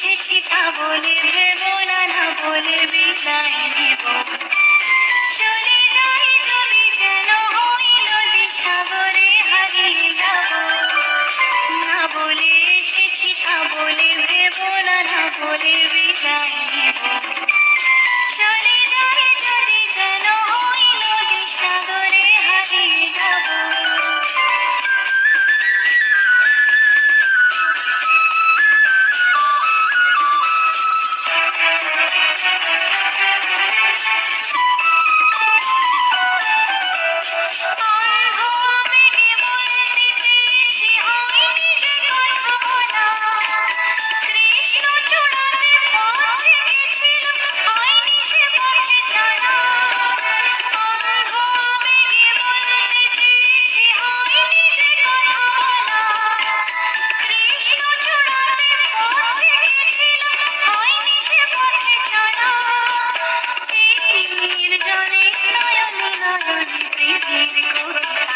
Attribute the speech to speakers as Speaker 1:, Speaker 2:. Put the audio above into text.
Speaker 1: এসেছি তা বলে ভেব না না বলে বিদায় দেব চলে যাই যদি যেন হইল দিশাগরে হারিয়ে যাব। না বলে এসেছি তা বলে ভেব না না বলে বিদায় দেব Yes. নির্জনে নয়নে নয়নে কথা